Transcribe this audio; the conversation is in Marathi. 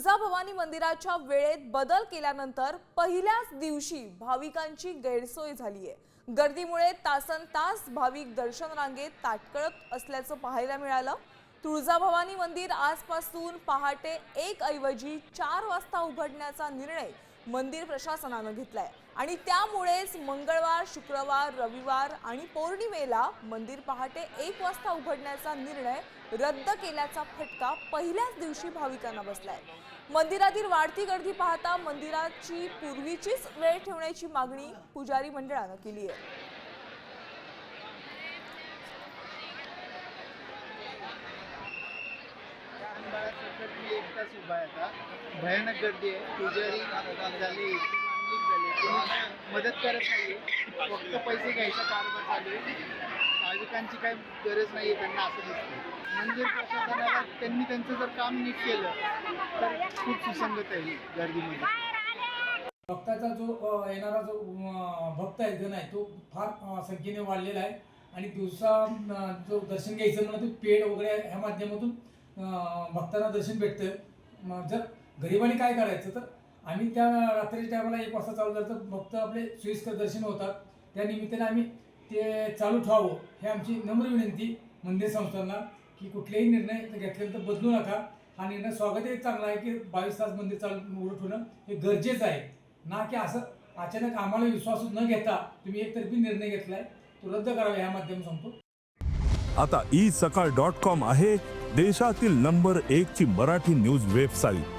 तुळजाभवानी मंदिराच्या वेळेत बदल केल्यानंतर पहिल्याच दिवशी भाविकांची गैरसोय झाली आहे गर्दीमुळे तासन तास भाविक दर्शन रांगेत ताटकळत असल्याचं पाहायला मिळालं. तुळजाभवानी मंदिर आजपासून पहाटे एक ऐवजी चार वाजता उघडण्याचा निर्णय मंदिर प्रशासनानं घेतलाय. आणि त्यामुळेच मंगळ शुक्रवार रविवार आणि पौर्णिमेला मंदिर पहाटे एक वाजता उघडण्याचा निर्णय रद्द केल्याचा फटका पहिल्याच दिवशी भाविकांना बसलाय. मंदिरातील वाढती गर्दी पाहता मंदिराची पूर्वीचीच वेळ ठेवण्याची मागणी पुजारी मंडळानं केली आहे. एक तास उभा आहे आता भयानक गर्दी आहे. पुजारी झाली मदत करत नाही फक्त पैसे घ्यायचा कारभार चालू आहे. भाविकांची काही गरज नाही आहे त्यांना असं दिसतं मंदिर प्रशासनाला त्यांनी त्यांचं जर काम नीट केलं तर खूप सुसंगत आहे गर्दीमध्ये. भक्ताचा जो येणारा जो भक्त आहे जण आहे तो फार संख्येने वाढलेला आहे. आणि दिवसा जो दर्शन घ्यायचं म्हणून पेड वगैरे ह्या माध्यमातून भक्तांना दर्शन भेटतं जर गरिबांनी काय करायचं तर आणि त्या रात्रीच्या टायमाला एक वाजता चालू झालं तर भक्त आपले सोयीस्कर दर्शन होतात. त्या निमित्ताने आम्ही ते चालू ठेवावं हे आमची नम्र विनंती मंदिर संस्थांना की कुठलेही निर्णय घेतल्यानंतर बदलू नका. हा निर्णय स्वागतही आहे चांगला आहे की बावीस तास मंदिर चालू उघडं ठेवणं हे गरजेचं आहे. ना की असं अचानक आम्हाला विश्वास न घेता तुम्ही एकतर्फी निर्णय घेतलाय तो रद्द करावा या माध्यम सांगतो. आता ई सकाळ डॉट कॉम आहे देशातील नंबर एक ची मराठी न्यूज वेबसाईट.